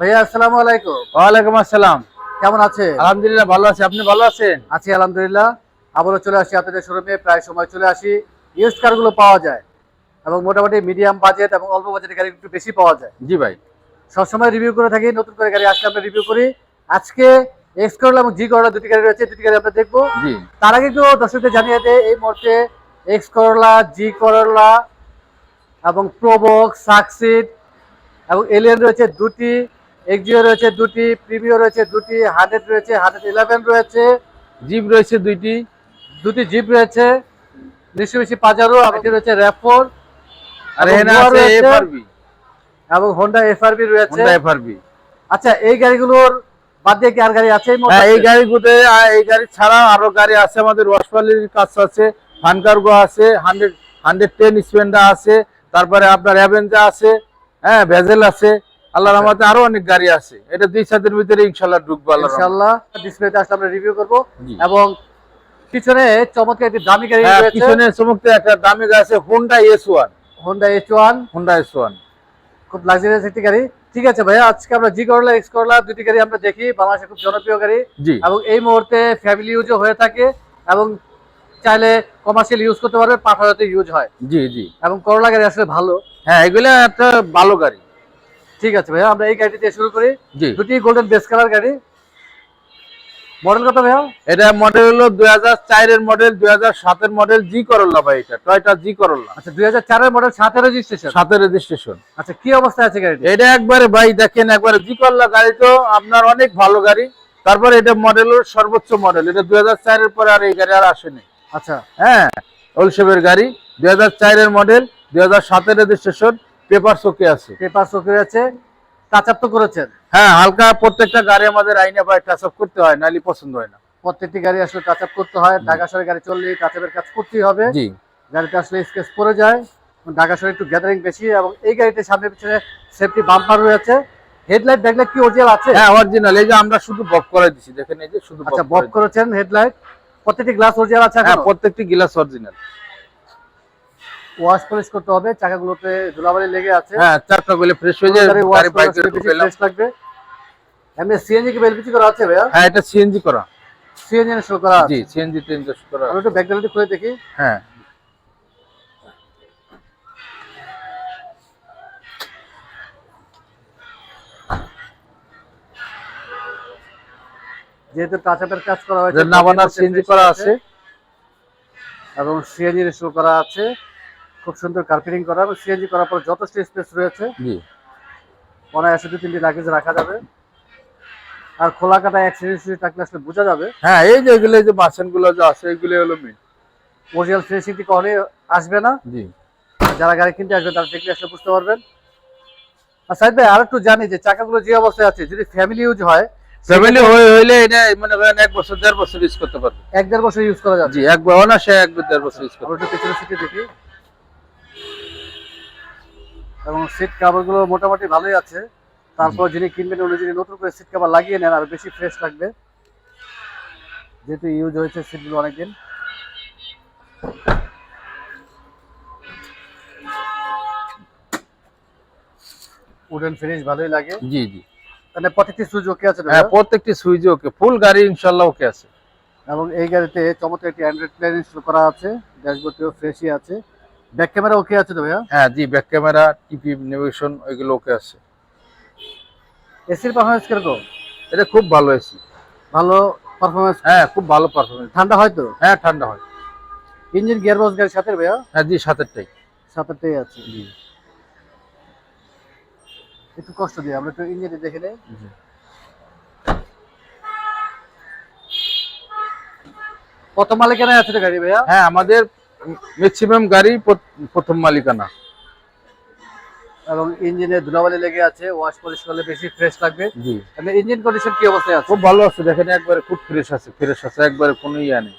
ভাইয়া আসসালামু আলাইকুম। ওয়ালাইকুম আসসালাম। কেমন আছে আলহামদুলিল্লাহ ভালো আছি। আপনি ভালো আছেন? আছি আলহামদুলিল্লাহ। আবারও চলে আসি আপনাদের শোরুমে প্রায় সময় চলে আসি। ইউজ কারগুলো পাওয়া যায় এবং মোটামুটি মিডিয়াম বাজেট এবং অল্প বাজেটের গাড়ি একটু বেশি পাওয়া যায়। জি ভাই। সবসময় রিভিউ করে থাকি নতুন করে গাড়ি আসলে আমরা রিভিউ করি। আজকে এক্স করলা এবং জি করলা দুটি গাড়ি রয়েছে দুটি গাড়ি আমরা দেখব। জি। তার আগে একটু দর্শকদের জানিয়ে দেয় এই মুহূর্তে এক্স করলা জি করলা এবং প্রোবক্স সাকসিড এবং এলিয়ান রয়েছে দুটি। এক্সিও রয়েছে দুটি প্রিমিও রয়েছে দুটি হান্ড্রেড রয়েছে হান্ড্রেড ইলেভেন রয়েছে জিপ রয়েছে দুইটি দুটি জিপ রয়েছে মিশুবিশি পাজারো এটি রয়েছে র্যাফোর এবং হোন্ডা এফআরবি রয়েছে এফআরবি আচ্ছা এই গাড়িগুলোর বাদ দিয়ে কি আর গাড়ি আছে এই? হ্যাঁ এই গাড়িগুলোতে এই গাড়ি ছাড়া আরও গাড়ি আছে আমাদের কাজ আছে ফানকার্গো আছে হান্ড্রেড হান্ড্রেড টেন স্পেন্ডা আছে তারপরে আপনার অ্যাভেঞ্জা আছে হ্যাঁ ভেজেল আছে আল্লাহর। রহমতে আরও অনেক গাড়ি আছে। এটা দুই সাতের ভিতরে ইনশাল্লাহ ঢুকবো। ইনশাআল্লাহ ডিসপ্লেতে আসলে আমরা রিভিউ করব এবং পিছনে চমৎকার একটি দামি গাড়ি হ্যাঁ রয়েছে। পিছনে চমকতে একটা দামি গাড়ি আছে Honda S one Honda H one Honda S one খুব লাক্সারিয়াস একটি গাড়ি। ঠিক আছে ভাইয়া আজকে আমরা জি করলা এক্স করলা দুটি গাড়ি আমরা দেখি। বাংলাদেশে খুব জনপ্রিয় গাড়ি। এবং এই মুহূর্তে ফ্যামিলি ইউজও হয়ে থাকে এবং চাইলে কমার্শিয়াল ইউজ করতে পারবে পাঠাতে ইউজ হয়। জি জি। এবং করলা গাড়ি আসলে ভালো। হ্যাঁ এগুলো একটা ভালো গাড়ি। ঠিক আছে ভাইয়া আমরা এই গাড়িটি দিয়ে শুরু করি। দুটি গোল্ডেন বেস কালার গাড়ি। মডেল কত ভাইয়া? এটা মডেল হলো দুই হাজার চারের মডেল দুই সাতের মডেল জি করল্লা ভাই এটা টয়টা জি করল্লা আচ্ছা দুই হাজার চারের মডেল সাতের রেজিস্ট্রেশন সাথের রেজিস্ট্রেশন আচ্ছা কি অবস্থা আছে গাড়িটি? এটা একবারে ভাই দেখেন একবারে জি করল্লা গাড়ি তো আপনার অনেক ভালো গাড়ি। তারপর এটা মডেল সর্বোচ্চ মডেল এটা দুই হাজার চারের পরে আর এই গাড়ি আর আসেনি। আচ্ছা। হ্যাঁ ওলসেবের গাড়ি দুই হাজার চারের মডেল দুই হাজার সাতের রেজিস্ট্রেশন পেপার আছে। পেপার আছে টাচ আপ তো করেছেন। হ্যাঁ হালকা প্রত্যেকটা গাড়ি আমাদের আইনে ভাই টাচ আপ করতে হয় নাহলে পছন্দ হয় না। প্রত্যেকটি গাড়ি আসলে টাচ আপ করতে হয় ঢাকা শহরে গাড়ি চললে টাচ আপের কাজ করতেই হবে। জি। গাড়িতে আসলে স্কেচ পড়ে যায় ঢাকা শহরে একটু গ্যাদারিং বেশি এবং এই গাড়িতে সামনে পিছনে সেফটি বাম্পার রয়েছে। হেডলাইট ব্যাকলাইট কি অরিজিনাল আছে? হ্যাঁ অরিজিনাল এই যে আমরা শুধু বক করে দিছি দেখেন এই যে শুধু আচ্ছা বক বক করেছেন হেডলাইট প্রত্যেকটি গ্লাস অরিজিনাল আছে হ্যাঁ প্রত্যেকটি গ্লাস অরিজিনাল ওয়াশ পলিশ করতে হবে চাকাগুলোতে ধুলাবালি লেগে আছে। হ্যাঁ গুলো ফ্রেশ হয়ে যায় গাড়ি বাইকে ফ্রেশ লাগবে। এমনি সিএনজি কি এলপিজি করা আছে ভাইয়া? হ্যাঁ এটা সিএনজি করা। সিএনজি ইনস্টল করা আছে। জি সিএনজি তে করা আমি একটু খুলে দেখি। হ্যাঁ। যেহেতু টাচ কাজ করা হয়েছে নাবানা সিএনজি করা আছে। এবং সিএনজি ইনস্টল করা আছে। খুব সুন্দর কার্পেটিং করা এবং সিএনজি করার পর যথেষ্ট স্পেস রয়েছে। জি। অনায়াসে দু তিনটি লাগেজ রাখা যাবে। আর খোলা কাটা অ্যাক্সিডেন্ট থাকলে আসলে বোঝা যাবে। হ্যাঁ এই যে এগুলো যে বাসনগুলো যে আছে এগুলো হলো মেন অরিজিনাল ফিনিশিংটি কখনোই আসবে না। জি। যারা গাড়ি কিনতে আসবে তারা দেখলে আসলে বুঝতে পারবেন। আর সাইদ ভাই আর একটু জানি যে চাকাগুলো যে অবস্থায় আছে যদি ফ্যামিলি ইউজ হয় ফ্যামিলি হয়ে হইলে এটা মনে করেন এক বছর দেড় বছর ইউজ করতে পারবে। এক দেড় বছর ইউজ করা যাবে। জি একবার অনাসে এক দেড় বছর ইউজ করতে একটু পেছনের সিটে দেখি। এবং সিট কাভারগুলো মোটামুটি ভালোই আছে। তারপর যিনি কিনবেন উনি যদি নতুন করে সিট কাভার লাগিয়ে নেন আর বেশি ফ্রেশ লাগবে। যেহেতু ইউজ হয়েছে সিটগুলো অনেকদিন। উডেন ফিনিশ ভালোই লাগে। জি জি। মানে প্রত্যেকটি সুইচ ওকে আছে হ্যাঁ প্রত্যেকটি সুইচ ওকে ফুল গাড়ি ওকে আছে। এবং এই গাড়িতে চমৎকার একটি অ্যান্ড্রয়েড প্লেন ইনস্টল করা আছে। ড্যাশবোর্ডটিও ফ্রেশই আছে। ব্যাক ক্যামেরা ওকে আছে তো ভাইয়া? হ্যাঁ জি ব্যাক ক্যামেরা টিপি নেভিগেশন ওইগুলো ওকে আছে। এসির পারফরমেন্স কীরকম? এটা খুব ভালো এসি ভালো পারফরমেন্স হ্যাঁ খুব ভালো পারফরমেন্স ঠান্ডা হয় তো? হ্যাঁ ঠান্ডা হয়। ইঞ্জিন গিয়ার বক্স গাড়ির সাথে ভাইয়া? হ্যাঁ জি সাতেরটাই সাথেটাই আছে। জি। একটু কষ্ট দিয়ে আমরা একটু ইঞ্জিনে দেখে নেই। কত মালিকানায় আছে গাড়ি ভাইয়া? হ্যাঁ আমাদের ম্যাক্সিমাম গাড়ি প্রথম মালিকানা। এবং ইঞ্জিনে ধুলাবালি লেগে আছে ওয়াশ পলিশ করলে বেশি ফ্রেশ লাগবে। জি। মানে ইঞ্জিন কন্ডিশন কি অবস্থায় আছে? খুব ভালো আছে দেখেন একবারে খুব ফ্রেশ আছে ফ্রেশ আছে একবারে কোনো ইয়া নেই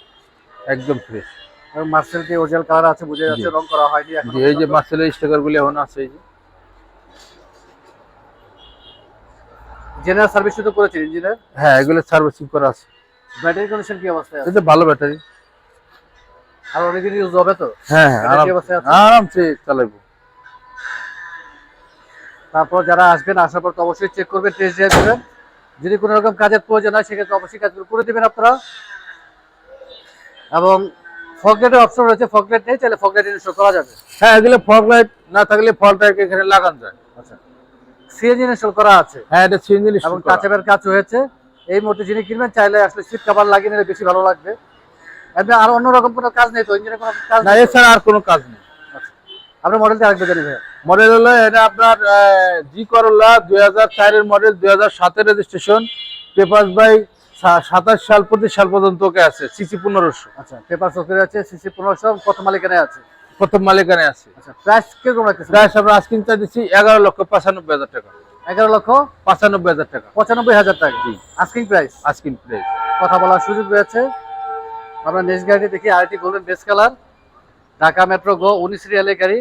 একদম ফ্রেশ এবং মার্সেলটি অরিজিনাল কালার আছে বোঝা যাচ্ছে রং করা হয়নি এখন জি এই যে মার্সেলের স্টিকার গুলি এখন আছে এই যে। জেনারেল সার্ভিস তো করেছেন ইঞ্জিনের হ্যাঁ এগুলো সার্ভিসিং করা আছে। ব্যাটারি কন্ডিশন কি অবস্থায় আছে? যে ভালো ব্যাটারি আর অনেকদিন ইউজ হবে তো। হ্যাঁ হ্যাঁ আরামসে চালাবো তারপর যারা আসবেন আসার পর তো অবশ্যই চেক করবেন টেস্ট ড্রাইভ দেবেন। যদি কোনো রকম কাজের প্রয়োজন হয় সেক্ষেত্রে অবশ্যই কাজগুলো করে দেবেন আপনারা। এবং ফকলেটের অপশন রয়েছে ফকলেট নেই তাহলে ফকলেট ইনস্টল করা যাবে। হ্যাঁ এগুলো না থাকলে ফল লাইট এখানে লাগানো যায়। আচ্ছা। সিএনজি ইনস্টল করা আছে। হ্যাঁ এটা সিঙ্গেল এবং টাচের কাজ হয়েছে। এই মুহূর্তে যিনি কিনবেন চাইলে আসলে সিট কভার লাগিয়ে নিলে বেশি ভালো লাগবে। এমনি আর অন্যরকম কোনো কাজ নেই তো ইঞ্জিনের কোনো কাজ না নেই এছাড়া আর কোনো কাজ নেই। আচ্ছা। আপনার মডেলটা আরেকবার জানি ভাইয়া মডেল হলো এটা আপনার জি করোলা দুই হাজার চারের মডেল দুই হাজার সাতের রেজিস্ট্রেশন পেপার বাই সাতাশ সাল পঁচিশ সাল পর্যন্ত ওকে আছে সিসি পনেরোশো। আচ্ছা পেপার সকের আছে সিসি পনেরোশো কত মালিকানে আছে। প্রথম মালিকানে আছে। আচ্ছা প্রাইস কীরকম রাখতেছেন? প্রাইস আমরা আজকিন চা দিচ্ছি এগারো লক্ষ পঁচানব্বই হাজার টাকা। এগারো লক্ষ পঁচানব্বই হাজার টাকা। পঁচানব্বই হাজার টাকা। জি। আস্কিং প্রাইস আজকিন প্রাইস কথা বলার সুযোগ রয়েছে। আমরা নেক্সট গাড়িটি দেখি আরেকটি golden base colour. Dhaka metro গো উনিশ সিরিয়ালের গাড়ি।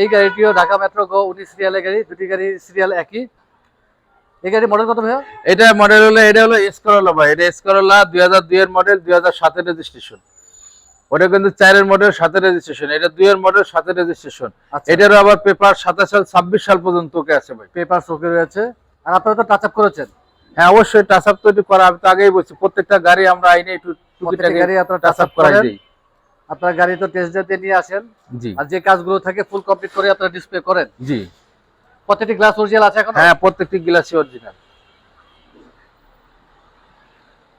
এই গাড়িটিও ঢাকা মেট্রো গো উনিশ সিরিয়ালের গাড়ি দুটি গাড়ি সিরিয়াল একই। এই গাড়ি মডেল কত ভাইয়া? এটা মডেল হলো এটা হলো ভাই। এটা দুই হাজার দুই এর মডেল দুই হাজার সাতের রেজিস্ট্রেশন ওটা কিন্তু চারের মডেল সাতের রেজিস্ট্রেশন এটা দুই এর মডেল সাতের রেজিস্ট্রেশন এটারও আবার পেপার সাতাশ সাল ছাব্বিশ সাল পর্যন্ত ওকে আছে ভাই। পেপার রয়েছে। আর আপনারা তো টাচ আপ করেছেন। হ্যাঁ অবশ্যই টাচ আপ তো একটু করা আমি তো আগেই বলছি প্রত্যেকটা গাড়ি আমরা আইনে একটু গাড়ি আপনারা টাচ টাচ আপ আপ করাই করেন। আপনার গাড়ি তো টেস্ট ড্রাইভ নিয়ে আসেন। জি। আর যে কাজগুলো থাকে ফুল কমপ্লিট করে আপনারা ডিসপ্লে করেন। জি। প্রত্যেকটি গ্লাস অরিজিনাল আছে এখন? হ্যাঁ প্রত্যেকটি গ্লাসই অরিজিনাল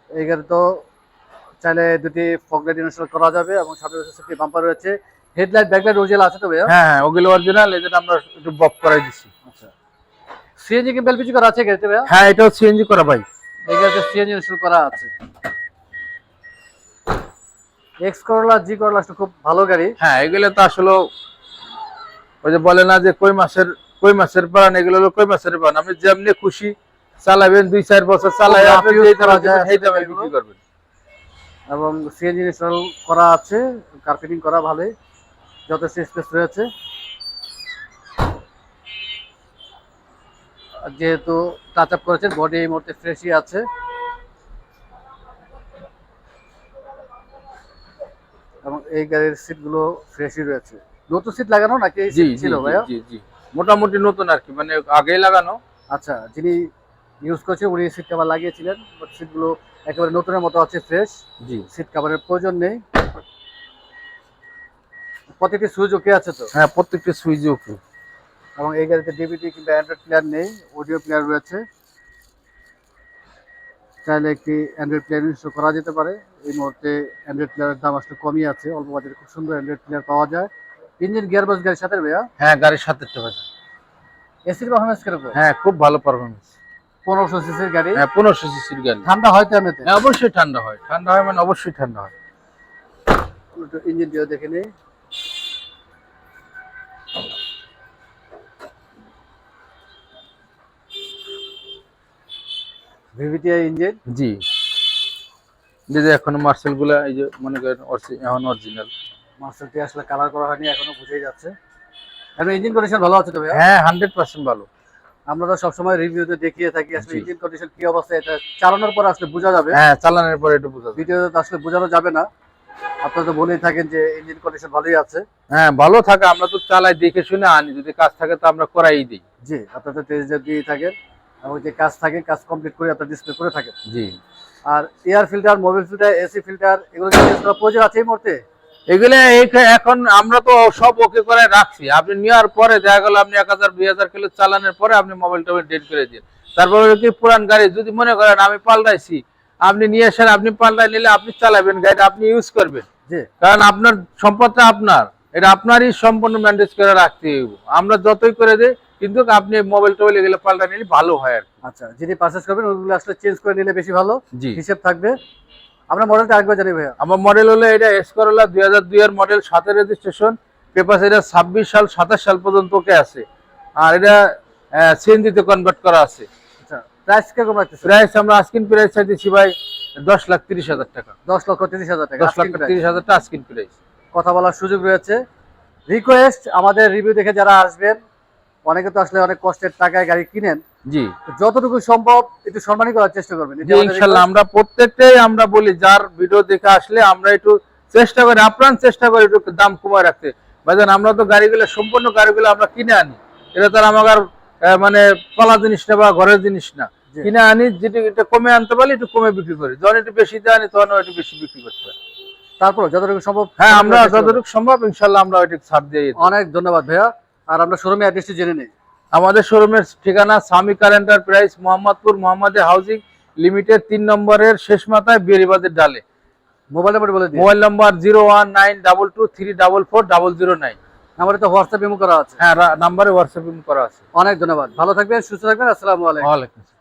এই গাড়ি তো চাইলে দুটি ফগলাইট ইনস্টল করা যাবে এবং সাথে সেফটি বাম্পার রয়েছে। হেডলাইট ব্যাকলাইট অরিজিনাল আছে তো ভাইয়া? হ্যাঁ হ্যাঁ ওগুলো অরিজিনাল এই আমরা একটু বক করাই দিছি। আচ্ছা। সিএনজি কি বেলপিজি করা আছে গাড়িতে ভাইয়া? হ্যাঁ এটাও সিএনজি করা ভাই। এই গাড়িতে সিএনজি ইনস্টল করা আছে। এক্স করলা জি করলা খুব ভালো গাড়ি। হ্যাঁ এগুলো তো আসলে ওই যে বলে না যে কই মাছের কই মাছের প্রাণ এগুলো হলো কই মাছের প্রাণ আপনি যেমনি খুশি চালাবেন দুই চার বছর চালাই আপনি সেই দামে বিক্রি করবেন। এবং সিএনজি ইনস্টল করা আছে কার্পেটিং করা ভালোই যথেষ্ট স্পেস রয়েছে। যেহেতু টাচ আপ করেছেন বডি এই মুহূর্তে ফ্রেশই আছে। এই গাড়ির সিটগুলো ফ্রেশই রয়েছে। নতুন সিট লাগানো নাকি জি ছিল ভাইয়া? জি জি। মোটামুটি নতুন আর কি মানে আগেই লাগানো। আচ্ছা যিনি ইউজ করছেন উনি সিট কাভার লাগিয়েছিলেন বাট সিটগুলো একেবারে নতুনের মতো আছে ফ্রেশ জি। সিট কাভারের প্রয়োজন নেই। প্রত্যেকটি সুইচ ওকে আছে তো? হ্যাঁ প্রত্যেকটি সুইচ ওকে এবং এই গাড়িতে ডিভিডি কিংবা অ্যান্ড্রয়েড প্লেয়ার নেই অডিও প্লেয়ার রয়েছে। চাইলে একটি অ্যান্ড্রয়েড প্লেয়ার ইনস্টল করা যেতে পারে। এই মুহূর্তে অ্যান্ড্রয়েড প্লেয়ারের দাম আসলে কমই আছে অল্প বাজারে খুব সুন্দর অ্যান্ড্রয়েড প্লেয়ার পাওয়া যায়। ইঞ্জিন গিয়ারবক্স গাড়ির সাথে ভাইয়া? হ্যাঁ গাড়ির সাথে টাকা এসির পারফরমেন্স কীরকম? হ্যাঁ খুব ভালো পারফরমেন্স পনেরোশো সিসির গাড়ি? হ্যাঁ পনেরোশো সিসির গাড়ি। ঠান্ডা হয়তো এমনিতে? হ্যাঁ অবশ্যই ঠান্ডা হয়। ঠান্ডা হয় মানে অবশ্যই ঠান্ডা হয়। ইঞ্জিন ইঞ্জিনটিও দেখে নিই। ভিভিটিআই ইঞ্জিন জি। যে যে এখনও মার্সেলগুলা এই যে মনে করেন এখন অরিজিনাল মাস্টারটি আসলে কালার করা হয়নি এখনও বুঝেই যাচ্ছে। এখন ইঞ্জিন কন্ডিশন ভালো আছে তো হ্যাঁ হান্ড্রেড পার্সেন্ট ভালো। আমরা তো সবসময় রিভিউতে দেখিয়ে থাকি আসলে ইঞ্জিন কন্ডিশন কি অবস্থা এটা চালানোর পর আসলে বোঝা যাবে। হ্যাঁ চালানোর পরে একটু বোঝা। ভিডিওতে তো আসলে বোঝানো যাবে না। আপনারা তো বলেই থাকেন যে ইঞ্জিন কন্ডিশন ভালোই আছে। হ্যাঁ ভালো থাকে আমরা তো চালাই দেখে শুনে আনি। যদি কাজ থাকে তো আমরা করাই দিই। জি আপনারা তো টেস্ট দিয়েই থাকেন। এবং যে কাজ থাকে কাজ কমপ্লিট করে আপনারা ডিসপ্লে করে থাকেন জি। আর air filter mobile filter AC filter এগুলো প্রয়োজন আছে এই মুহূর্তে? এগুলো এখন আমরা তো সব ওকে করে রাখছি। আপনি নেওয়ার পরে দেখা গেল আপনি এক হাজার দুই হাজার কিলো চালানোর পরে আপনি মোবাইল টোবাইল ডেট করে দিন তারপরে ওই কি পুরান গাড়ি যদি মনে করেন আমি পাল্টাইছি আপনি নিয়ে আসেন আপনি পাল্টাই নিলে আপনি চালাবেন গাড়ি আপনি ইউজ করবেন। জি। কারণ আপনার সম্পদটা আপনার এটা আপনারই সম্পূর্ণ ম্যানেজ করে রাখতে হবে আমরা যতই করে দিই কিন্তু আপনি মোবাইল টোবাইল এগুলো পাল্টা নিলে ভালো হয় আর আচ্ছা যিনি পারচেস করবেন ওগুলো আসলে চেঞ্জ করে নিলে বেশি ভালো। জি। হিসেব থাকবে। আমরা মডেলটা আরেকবার জানি ভাইয়া। আমার মডেল হলো এটা এস করোলা দুই হাজার দুই এর মডেল সাতের রেজিস্ট্রেশন পেপার এটা ছাব্বিশ সাল সাতাশ সাল পর্যন্ত ওকে আছে। আর এটা সিএনজিতে কনভার্ট করা আছে। আচ্ছা প্রাইস কীরকম রাখতেছে? প্রাইস আমরা আস্কিন প্রাইস চাইতেছি ভাই দশ লাখ তিরিশ হাজার টাকা। দশ লক্ষ তিরিশ হাজার টাকা দশ লাখ। তিরিশ হাজার টাকা আস্কিন প্রাইস কথা বলার সুযোগ রয়েছে। রিকোয়েস্ট আমাদের রিভিউ দেখে যারা আসবেন অনেকে তো আসলে অনেক কষ্টের টাকায় গাড়ি কিনেন। জি। যতটুকু সম্ভব একটু সম্মানই করার চেষ্টা করবেন। ইনশাল্লাহ আমরা প্রত্যেকটাই আমরা বলি যার ভিডিও দেখে আসলে আমরা একটু চেষ্টা করি আপ্রাণ চেষ্টা করি একটু দাম কমায় রাখতে। ভাইজান আমরা তো গাড়িগুলো সম্পূর্ণ গাড়িগুলো আমরা কিনে আনি। এটা তার আমার মানে পালা জিনিস না বা ঘরের জিনিস না। কিনে আনি যেটা এটা কমে আনতে পারলে একটু কমে বিক্রি করি। যখন একটু বেশিতে আনি তখন একটু বেশি বিক্রি করতে হয়। তারপর যতটুকু সম্ভব হ্যাঁ আমরা যতটুকু সম্ভব ইনশাল্লাহ আমরা ওইটা ছাড় দিয়ে দিই। অনেক ধন্যবাদ ভাইয়া। আর আমরা শোরুমের অ্যাড্রেসটি জেনে নেই। আমাদের শোরুমের ঠিকানা স্বামী কার এন্টারপ্রাইজ মোহাম্মদপুর মোহাম্মদে হাউজিং লিমিটেড তিন নম্বরের শেষ মাথায় বেরিবাদের ডালে। মোবাইল নাম্বার বলে দিই mobile number zero one nine double two three double four double zero nine নাম্বারে তো হোয়াটসঅ্যাপ ইমো করা আছে। হ্যাঁ নাম্বারে হোয়াটসঅ্যাপ করা আছে। অনেক ধন্যবাদ। ভালো থাকবেন সুস্থ থাকবেন। আসসালামু আলাইকুম। ওয়ালাইকুম আসসালাম।